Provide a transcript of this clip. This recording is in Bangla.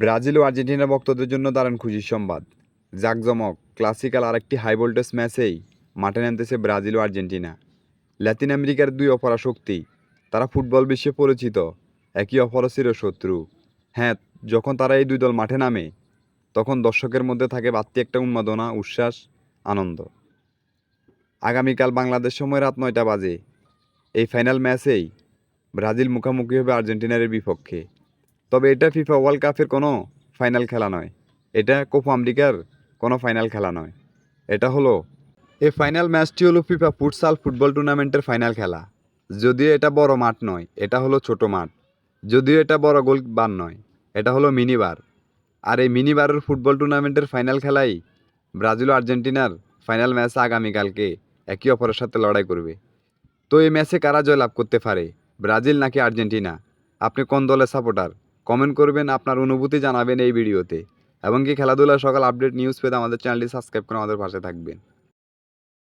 ব্রাজিল ও আর্জেন্টিনার ভক্তদের জন্য দারুণ খুশির সংবাদ। জাকজমক, ক্লাসিক্যাল আরেকটি হাই ভোল্টেজ ম্যাচেই মাঠে নামতেছে ব্রাজিল ও আর্জেন্টিনা। ল্যাতিন আমেরিকার দুই অপরা শক্তি তারা ফুটবল বিশ্বে পরিচিত, একই অপরা শত্রু। হ্যাঁ যখন তারা এই দুই দল মাঠে নামে, তখন দর্শকের মধ্যে থাকে বাড়তি একটা উন্মাদনা, উচ্ছ্বাস, আনন্দ। আগামীকাল বাংলাদেশ সময় রাত নয়টা বাজে। এই ফাইনাল ম্যাচেই ব্রাজিল মুখোমুখি হবে আর্জেন্টিনার বিপক্ষে। তবে এটা ফিফা ওয়ার্ল্ড কাপের কোনো ফাইনাল খেলা নয়। এটা কোপা আমেরিকার কোনো ফাইনাল খেলা নয়। এটা হলো এই ফাইনাল ম্যাচটি হলো ফিফা ফুটসাল ফুটবল টুর্নামেন্টের ফাইনাল খেলা। যদিও এটা বড় মাঠ নয়, এটা হলো ছোট মাঠ। যদিও এটা বড় গোল বার নয়, এটা হলো মিনি বার আর এই মিনি বারের ফুটবল টুর্নামেন্টের ফাইনাল খেলাই ব্রাজিল ও আর্জেন্টিনার ফাইনাল ম্যাচ আগামীকালকে একে অপরের সাথে লড়াই করবে। তো এই ম্যাচে কারা জয়লাভ করতে পারে? ব্রাজিল নাকি আর্জেন্টিনা? আপনি কোন দলের সাপোর্টার কমেন্ট করবেন, আপনার অনুভূতি জানাবেন এই ভিডিওতে। এবং কি খেলাধুলার সকাল আপডেট নিউজ পেতে আমাদের চ্যানেলটি সাবস্ক্রাইব করে আমাদের পাশে থাকবেন।